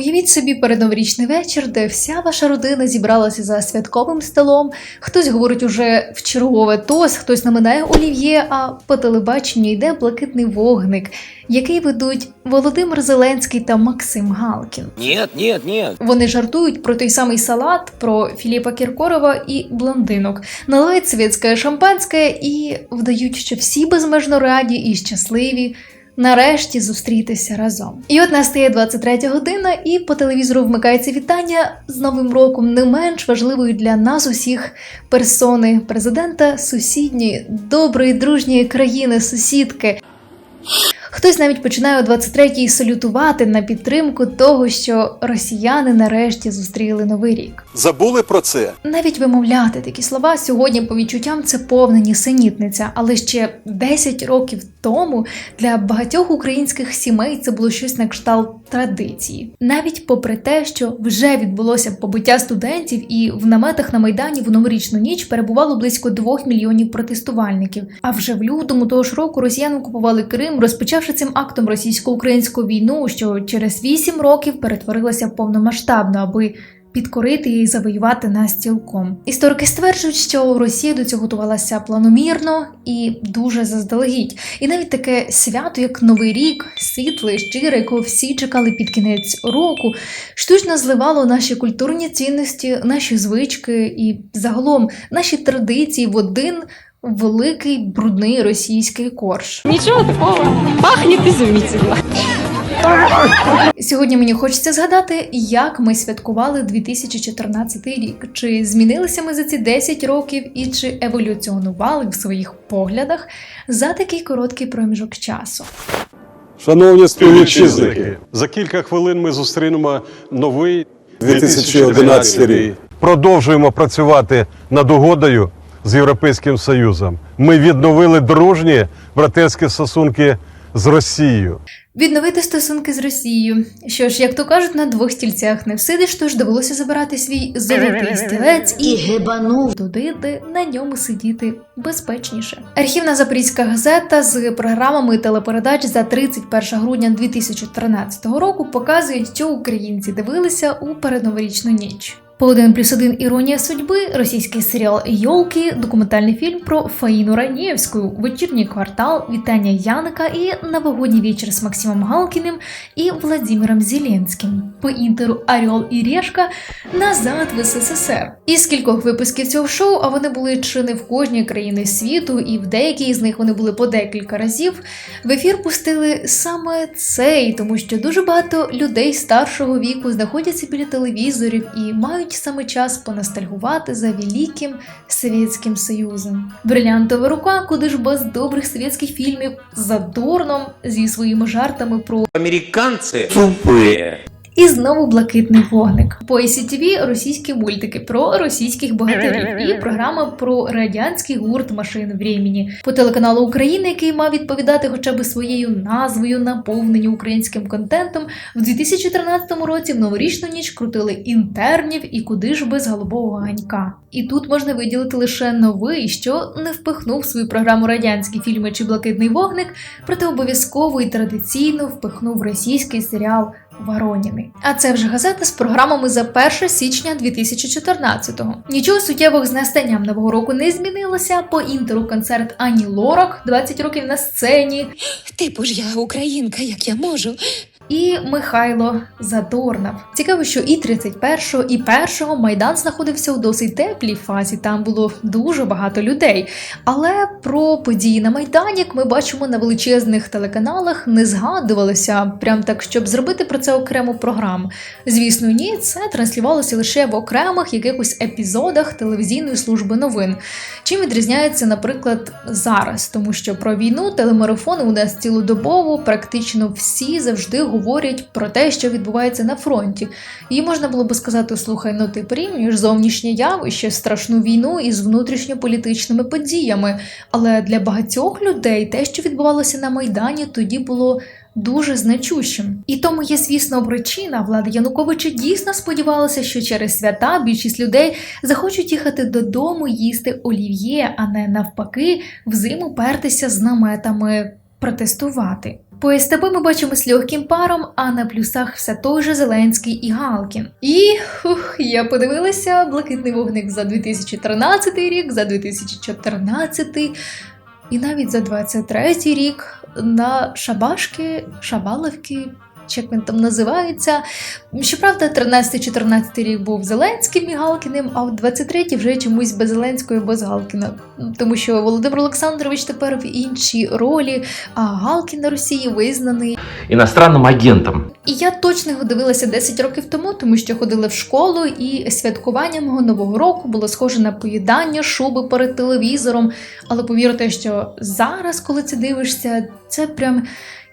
Уявіть собі передноворічний вечір, де вся ваша родина зібралася за святковим столом. Хтось говорить уже в чергове тост, хтось наминає олів'є, а по телебаченню йде блакитний вогник, який ведуть Володимир Зеленський та Максим Галкін. Нет, нет, нет. Вони жартують про той самий салат, про Філіпа Кіркорова і блондинок, наливають світське шампанське і вдають, що всі безмежно раді і щасливі. Нарешті зустрітися разом. І от настає 23 година, і по телевізору вмикається вітання з Новим роком, не менш важливою для нас усіх персони президента сусідньої, доброї, дружньої країни, сусідки. Хтось навіть починає о 23-й салютувати на підтримку того, що росіяни нарешті зустріли новий рік. Забули про це? Навіть вимовляти такі слова сьогодні по відчуттям це повна нісенітниця, але ще 10 років тому для багатьох українських сімей це було щось на кшталт традиції. Навіть попри те, що вже відбулося побиття студентів, і в наметах на майдані в новорічну ніч перебувало близько 2 мільйонів протестувальників. А вже в лютому того ж року росіяни окупували Крим, розпочавши цим актом російсько-українську війну, що через 8 років перетворилася в повномасштабну, аби підкорити і завоювати нас цілком. Історики стверджують, що Росія до цього готувалася планомірно і дуже заздалегідь. І навіть таке свято, як Новий рік, світле, щире, якого всі чекали під кінець року, штучно зливало наші культурні цінності, наші звички і загалом наші традиції в один. Великий брудний російський корж. Ничего такого. Пахнет изумительно. Сьогодні мені хочеться згадати, як ми святкували 2014 рік. Чи змінилися ми за ці 10 років і чи еволюціонували в своїх поглядах за такий короткий проміжок часу. Шановні співвітчизники, За кілька хвилин ми зустрінемо новий 2011 рік. Продовжуємо працювати над угодою з Європейським Союзом. Ми відновили дружні братерські стосунки з Росією. Відновити стосунки з Росією. Що ж, як то кажуть, на двох стільцях не всидиш, тож довелося забирати свій золотий стілець і гибанув туди, де на ньому сидіти безпечніше. Архівна запорізька газета з програмами телепередач за 31 грудня 2013 року показує, що українці дивилися у передноворічну ніч. По 1 плюс 1 іронія судьби, російський серіал Йолки, документальний фільм про Фаїну Ранєвську, вечірній квартал, вітання Яника і новогодній вечір з Максимом Галкіним і Владимиром Зеленським. По інтеру Орел і Решка назад в СССР. Із кількох випусків цього шоу, а вони були чи не в кожній країні світу, і в деякій з них вони були по декілька разів. В ефір пустили саме цей, тому що дуже багато людей старшого віку знаходяться біля телевізорів і мають саме час поностальгувати за великим Совєтським Союзом. Брилянтова рука, куди ж без добрих совєтських фільмів за Дорном зі своїми жартами про американці тупые. І знову блакитний вогник. По ICTV російські мультики про російських богатирів і програма про радянський гурт машин времени. По телеканалу України, який мав відповідати хоча б своєю назвою наповненню українським контентом, в 2013 році в новорічну ніч крутили інтернів і куди ж без голубого ганька. І тут можна виділити лише новий, що не впихнув свою програму радянські фільми чи блакитний вогник, проте обов'язково і традиційно впихнув російський серіал Вороніни. А це вже газета з програмами за 1 січня 2014-го. Нічого суттєвого з настанням нового року не змінилося. По інтеру концерт Ані Лорак 20 років на сцені. Типу ж я українка, як я можу. І Михайло Задорнов. Цікаво, що і 31-го, і 1-го Майдан знаходився у досить теплій фазі. Там було дуже багато людей. Але про події на Майдані, як ми бачимо на величезних телеканалах, не згадувалося прям так, щоб зробити про це окрему програму. Звісно, ні, це транслювалося лише в окремих якихось епізодах телевізійної служби новин. Чим відрізняється, наприклад, зараз, тому що про війну телемарафони у нас цілодобово практично всі завжди говорять про те, що відбувається на фронті. І можна було би сказати: слухай, ну ти порівнюєш зовнішнє явище, страшну війну із внутрішньополітичними подіями. Але для багатьох людей те, що відбувалося на Майдані, тоді було. Дуже значущим. І тому є, звісно, причина. Влада Януковича дійсно сподівалася, що через свята більшість людей захочуть їхати додому їсти олів'є, а не навпаки, взиму пертися з наметами протестувати. По СТБ ми бачимо з легким паром, а на плюсах все той же Зеленський і Галкін. І ух, я подивилася блакитний вогник за 2013 рік, за 2014 і навіть за 23 рік на Шабашки, Шабаловки. Чи Як він там називається. Щоправда, 13-14 рік був Зеленським і Галкіним, а от 23-й вже чомусь без Зеленського і без Галкіна. Тому що Володимир Олександрович тепер в іншій ролі, а Галкін на Росії визнаний иностранным агентом. і я точно його дивилася 10 років тому, тому що ходила в школу, і святкування мого нового року було схоже на поїдання шуби перед телевізором. Але повірте, що зараз, коли це дивишся, це прям.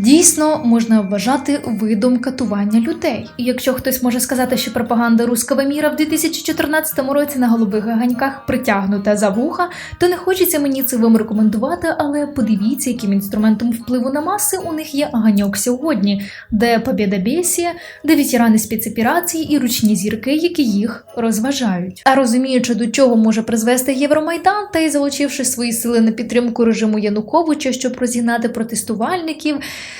Дійсно можна вважати видом катування людей. І якщо хтось може сказати, що пропаганда руского міра в 2014 році на голубих ганьках притягнута за вуха, то не хочеться мені це вам рекомендувати, але подивіться, яким інструментом впливу на маси у них є ганьок сьогодні, де побєда бєсія, де ветерани спецоперації і ручні зірки, які їх розважають. А розуміючи, до чого може призвести Євромайдан, та й залучивши свої сили на підтримку режиму Януковича, щоб розігнати протестувальників,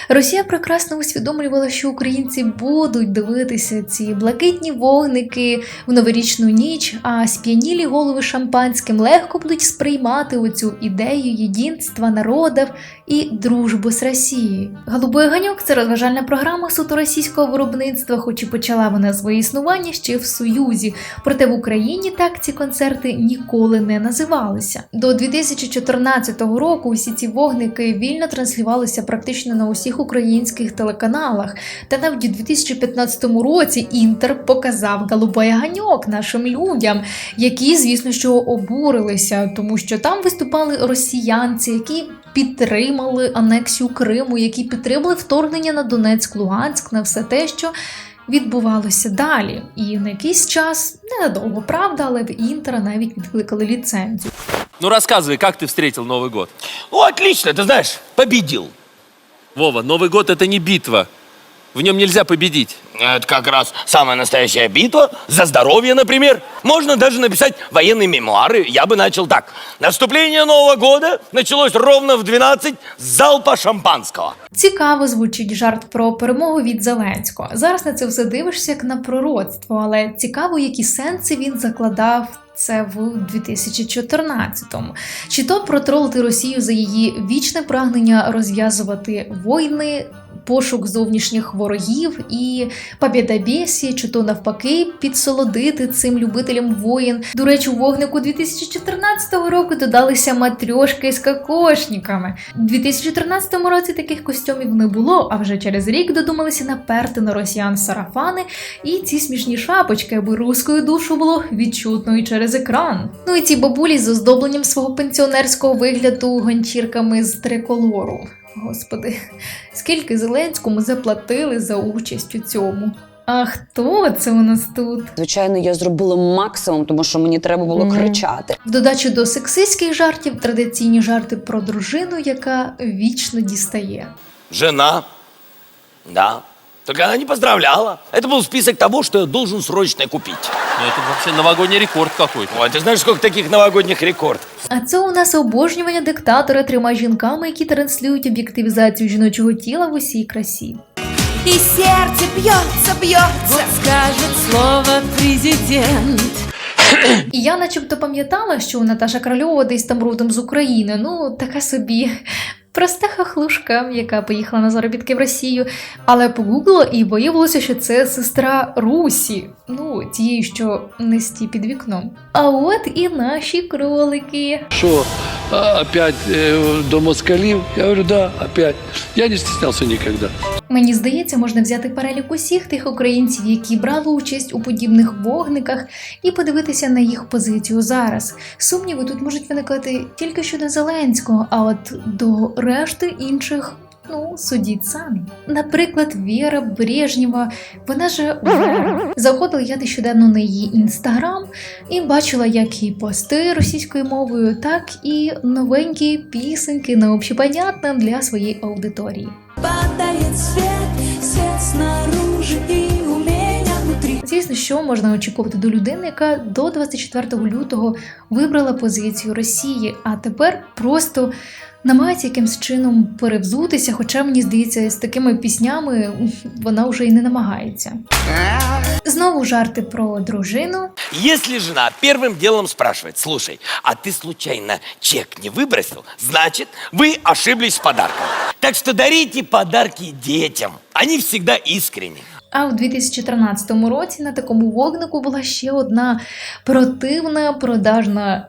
Росія прекрасно усвідомлювала, що українці будуть дивитися ці блакитні вогники в новорічну ніч, а сп'янілі голови шампанським легко будуть сприймати оцю ідею єдинства народів і дружбу з Росією. Голубой ганьок це розважальна програма суто російського виробництва, хоч і почала вона своє існування ще в Союзі. Проте в Україні так ці концерти ніколи не називалися. До 2014 року усі ці вогники вільно транслювалися практично на усіх українських телеканалах. Та навіть у 2015 році Інтер показав голубой ганьок нашим людям, які, звісно, що обурилися, тому що там виступали росіянці, які підтримали анексію Криму, які підтримали вторгнення на Донецьк, Луганськ, на все те, що відбувалося далі. І на якийсь час ненадовго, правда, але в Інтера навіть відкликали ліцензію. Ну рассказывай, как ты встретил Новый год? Ну, отлично, ты знаешь, победил. Вова, Новый год это не битва. В нем нельзя победить. Это как раз самая настоящая битва за здоровье, например. Можно даже написать военные мемуары. Я бы начал так. Наступление Нового года началось ровно в 12 с залпа шампанского. Цікаво звучить жарт про перемогу від Зеленського. Зараз на це все дивишся як на пророцтво, але цікаво, які сенси він закладав. це в 2014-му. Чи то протролити Росію за її вічне прагнення розв'язувати війни, пошук зовнішніх ворогів і побєдобєсі, чи то навпаки підсолодити цим любителям воїн. До речі, у вогнику 2014 року додалися матрьошки з кокошниками. У 2014 році таких костюмів не було, а вже через рік додумалися наперти на росіян сарафани і ці смішні шапочки, аби руською душу було відчутно і через екран. Ну і ці бабулі з оздобленням свого пенсіонерського вигляду ганчірками з триколору. Господи, скільки Зеленському заплатили за участь у цьому? А хто це у нас тут? Звичайно, я зробила максимум, тому що мені треба було mm. кричати. В додачу до сексистських жартів традиційні жарти про дружину, яка вічно дістає. Жена. Да. Только она не поздравляла. Это был список того, что я должен срочно купить. Ну это вообще новогодний рекорд какой-то. Ой, ты знаешь, сколько таких новогодних рекордов? А це у нас обожнювання диктатора трьома жінками, які транслюють об'єктивізацію жіночого тіла в усій красі. И сердце бьется, бьется. скажет слово президент. І я начебто пам'ятала, що Наташа Крольова десь там родом з України. Ну, така собі проста хахлушка, яка поїхала на заробітки в Росію. Але погуглила і виявилося, що це сестра Русі. Ну, тієї, що несті під вікном. А от і наші кролики. Что, а, опять э, до москалів? Я говорю, да, опять. Я не стеснялся никогда. Мені здається, можна взяти перелік усіх тих українців, які брали участь у подібних вогниках, і подивитися на їх позицію зараз. Сумніви тут можуть виникати тільки щодо Зеленського, а от до решти інших. Ну, судіть самі. Наприклад, Віра Брежнєва, вона же Заходила я нещодавно на її інстаграм і бачила як і пости російською мовою, так і новенькі пісеньки на общепонятном для своєї аудиторії. Снаружи у. Звісно, що можна очікувати до людини, яка до 24 лютого вибрала позицію Росії, а тепер просто намагається якимсь чином перевзутися, хоча мені здається, з такими піснями вона вже й не намагається. Знову жарти про дружину. Если жена первым делом спрашивает, слушай, а ты случайно чек не выбросил, значит, вы ошиблись с подарком. Так что дарите подарки детям. Они всегда искренни. А у 2013 році на такому вогнику була ще одна противна продажна.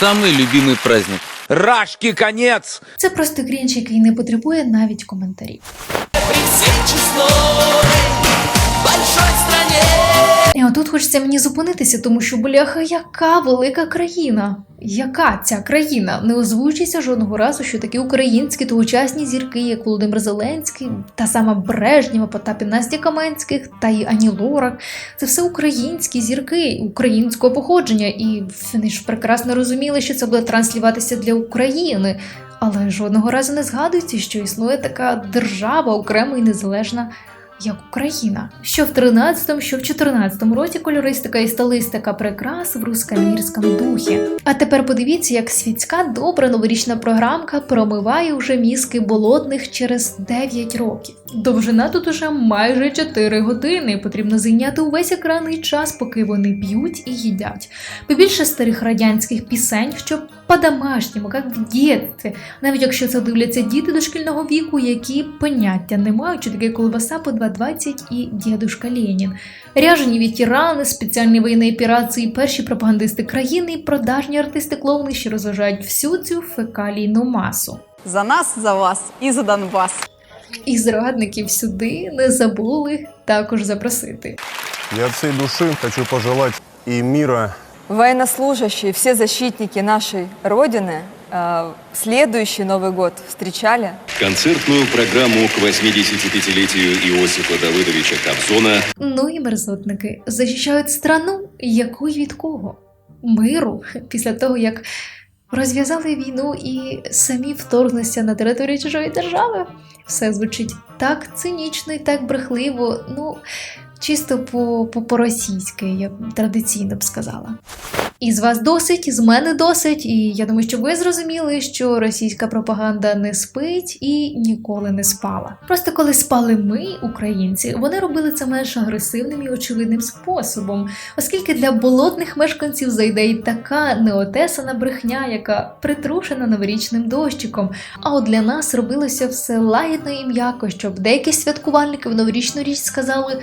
Самый любимый праздник. Рашки конец! Це просто крінж, який не потребує навіть коментарів. І отут хочеться мені зупинитися, тому що бляха, яка велика країна. Яка ця країна? Не озвучується жодного разу, що такі українські тогочасні зірки, як Володимир Зеленський, та сама Брежнєва, Потап і Настя Каменських та й Ані Лорак. Це все українські зірки українського походження, і вони ж прекрасно розуміли, що це буде транслюватися для України. Але жодного разу не згадується, що існує така держава окрема і незалежна як Україна. Що в 13-му, що в 14-му році кольористика і стилистика прикрас в рускомірському духі. А тепер подивіться, як світська добра новорічна програмка промиває уже мізки болотних через 9 років. Довжина тут уже майже 4 години. Потрібно зайняти увесь екранний час, поки вони п'ють і їдять. Побільше старих радянських пісень, щоб по-домашньому, як в дітстві. Навіть якщо це дивляться діти дошкільного віку, які поняття не мають, що таке колбаса по 2,20 і дідушка Ленін. Ряжені ветерани, спеціальні воєнні операції, перші пропагандисти країни і продажні артисти клоуни, що розважають всю цю фекалійну масу. За нас, за вас і за Донбас. І зрадників сюди не забули також запросити. Я от всей души хочу пожелать и мира, Военнослужащие, все защитники нашей Родины э, следующий Новый год встречали Концертную программу к 85-летию Иосифа Давыдовича Кобзона Ну і мерзотники захищають страну, яку й від кого? Миру після того, як розв'язали війну і самі вторглися на територію чужої держави. Все звучить так цинічно і так брехливо. Ну, чисто по, по-російськи, я традиційно б сказала. І з вас досить, і з мене досить, і я думаю, що ви зрозуміли, що російська пропаганда не спить і ніколи не спала. Просто коли спали ми, українці, вони робили це менш агресивним і очевидним способом, оскільки для болотних мешканців зайде й така неотесана брехня, яка притрушена новорічним дощиком. А от для нас робилося все лагідно і м'яко, щоб деякі святкувальники в новорічну річ сказали.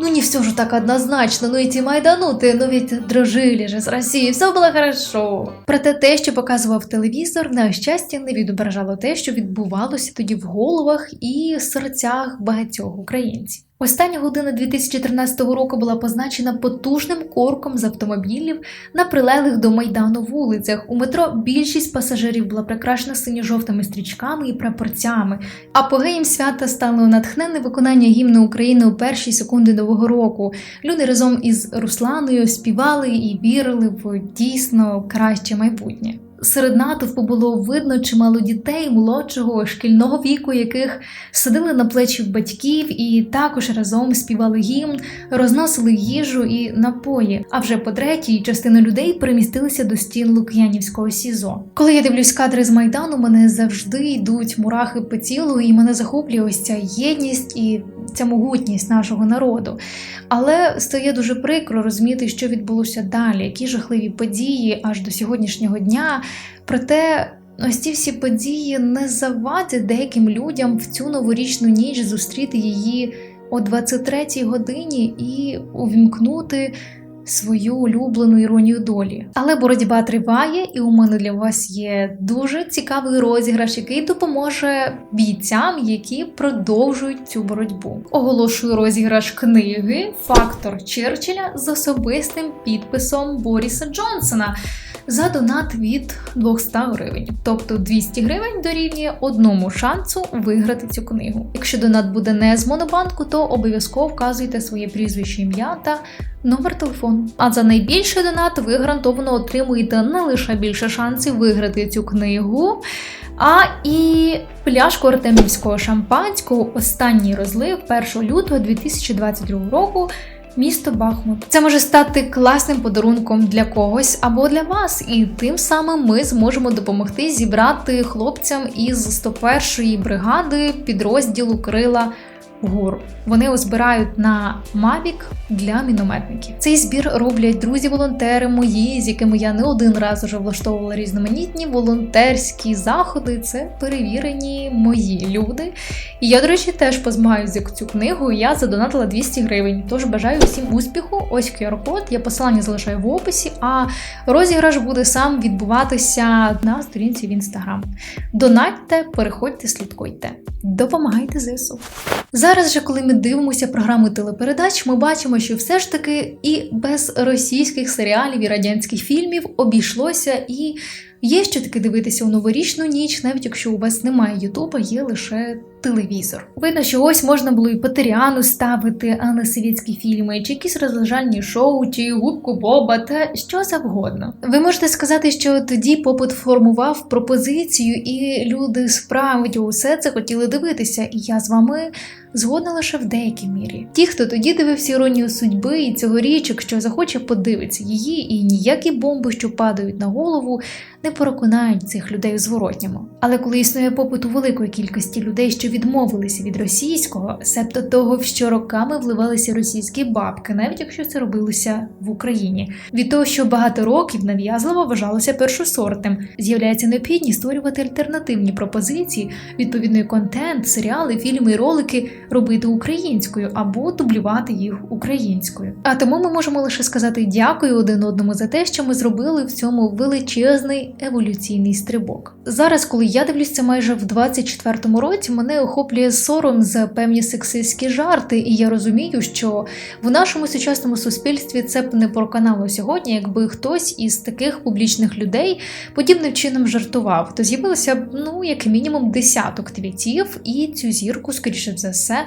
Ну, не все же так однозначно, ну эти майдануты, ну ведь дружили же з Росією, все було хорошо. Проте те, що показував телевізор, на щастя, не відображало те, що відбувалося тоді в головах і серцях багатьох українців. Остання година 2013 року була позначена потужним корком з автомобілів на прилеглих до майдану вулицях. У метро більшість пасажирів була прикрашена синьо-жовтими стрічками і прапорцями. Апогеєм свята стало натхненне виконання гімну України у перші секунди нового року. Люди разом із Русланою співали і вірили в дійсно краще майбутнє. Серед натовпу було видно чимало дітей молодшого шкільного віку, яких садили на плечі батьків і також разом співали гімн, розносили їжу і напої. А вже по третій частина людей перемістилися до стін Лук'янівського СІЗО. Коли я дивлюсь кадри з майдану, мене завжди йдуть мурахи по тілу, і мене захоплює ось ця єдність і ця могутність нашого народу. Але стає дуже прикро розуміти, що відбулося далі, які жахливі події аж до сьогоднішнього дня. Проте ось ці всі події не завадять деяким людям в цю новорічну ніч зустріти її о 23-й годині і увімкнути свою улюблену іронію долі. Але боротьба триває, і у мене для вас є дуже цікавий розіграш, який допоможе бійцям, які продовжують цю боротьбу. Оголошую розіграш книги Фактор Черчилля з особистим підписом Боріса Джонсона за донат від 200 гривень. Тобто 200 гривень дорівнює одному шансу виграти цю книгу. Якщо донат буде не з монобанку, то обов'язково вказуйте своє прізвище ім'я та номер телефону. А за найбільший донат ви гарантовано отримуєте не лише більше шансів виграти цю книгу, а і пляшку артемівського шампанського. Останній розлив 1 лютого 2022 року Місто Бахмут. Це може стати класним подарунком для когось або для вас, і тим самим ми зможемо допомогти зібрати хлопцям із 101-ї бригади підрозділу Крила Гур. Вони його збирають на Мавік для мінометників. Цей збір роблять друзі-волонтери мої, з якими я не один раз уже влаштовувала різноманітні волонтерські заходи. Це перевірені мої люди. І я, до речі, теж позмагаюсь за цю книгу. Я задонатила 200 гривень. Тож бажаю всім успіху. Ось QR-код. Я посилання залишаю в описі. А розіграш буде сам відбуватися на сторінці в інстаграм. Донатьте, переходьте, слідкуйте, допомагайте ЗСУ. Зараз же, коли ми дивимося програми телепередач, ми бачимо, що все ж таки і без російських серіалів і радянських фільмів обійшлося і. Є що таки дивитися у новорічну ніч, навіть якщо у вас немає Ютуба, є лише телевізор. Видно, що ось можна було і Патеріану ставити, а не совєтські фільми, чи якісь розважальні шоу, чи губку Боба, та що завгодно. Ви можете сказати, що тоді попит формував пропозицію, і люди справді усе це хотіли дивитися, і я з вами згодна лише в деякій мірі. Ті, хто тоді дивився іронію судьби і цьогоріч, якщо захоче, подивиться її, і ніякі бомби, що падають на голову, не переконають цих людей у зворотньому. Але коли існує попит у великої кількості людей, що відмовилися від російського, себто того, в що роками вливалися російські бабки, навіть якщо це робилося в Україні, від того, що багато років нав'язливо вважалося першосортним, з'являється необхідність створювати альтернативні пропозиції, відповідний контент, серіали, фільми ролики робити українською або дублювати їх українською. А тому ми можемо лише сказати дякую один одному за те, що ми зробили в цьому величезний еволюційний стрибок. Зараз, коли я дивлюсь це майже в 24-му році, мене охоплює сором за певні сексистські жарти, і я розумію, що в нашому сучасному суспільстві це б не проканало сьогодні, якби хтось із таких публічних людей подібним чином жартував, то з'явилося б ну як мінімум десяток твітів, і цю зірку, скоріше за все.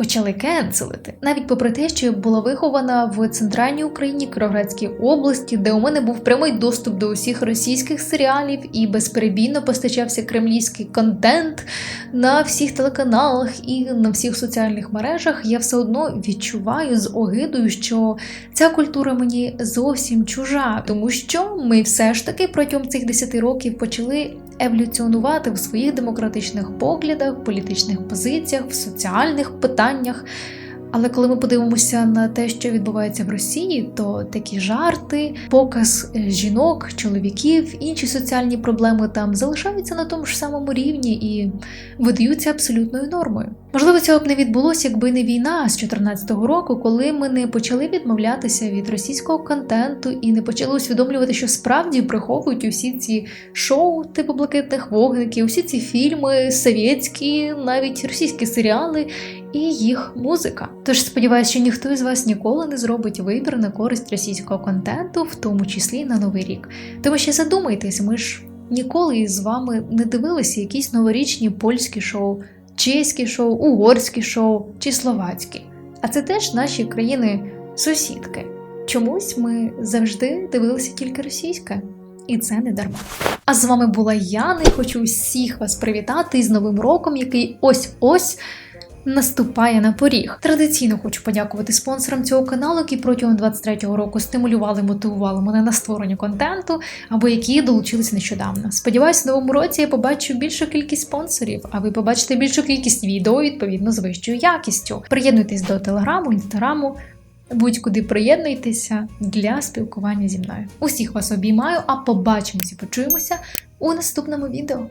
Почали кенселити, навіть попри те, що я була вихована в центральній Україні, Кіровоградській області, де у мене був прямий доступ до усіх російських серіалів і безперебійно постачався кремлівський контент на всіх телеканалах і на всіх соціальних мережах, я все одно відчуваю з огидою, що ця культура мені зовсім чужа, тому що ми все ж таки протягом цих 10 років почали еволюціонувати в своїх демократичних поглядах, політичних позиціях, в соціальних питаннях. Але коли ми подивимося на те, що відбувається в Росії, то такі жарти, показ е, жінок, чоловіків, інші соціальні проблеми там залишаються на тому ж самому рівні і видаються абсолютною нормою. Можливо, цього б не відбулося, якби не війна з 2014 року, коли ми не почали відмовлятися від російського контенту і не почали усвідомлювати, що справді приховують усі ці шоу типу блакитних вогників, усі ці фільми, совєтські, навіть російські серіали і їх музика. Тож сподіваюся, що ніхто із вас ніколи не зробить вибір на користь російського контенту, в тому числі на новий рік. Тому що задумайтесь, ми ж ніколи із вами не дивилися якісь новорічні польські шоу, чеські шоу, угорські шоу чи словацькі. А це теж наші країни-сусідки. Чомусь ми завжди дивилися тільки російське. І це не дарма. А з вами була Яна і хочу всіх вас привітати із Новим роком, який ось-ось наступає на поріг. Традиційно хочу подякувати спонсорам цього каналу, які протягом 23-го року стимулювали, мотивували мене на створення контенту, або які долучилися нещодавно. Сподіваюсь, в новому році я побачу більшу кількість спонсорів, а ви побачите більшу кількість відео відповідно з вищою якістю. Приєднуйтесь до телеграму, інстаграму. Будь-куди приєднуйтеся для спілкування зі мною. Усіх вас обіймаю, а побачимося, почуємося у наступному відео.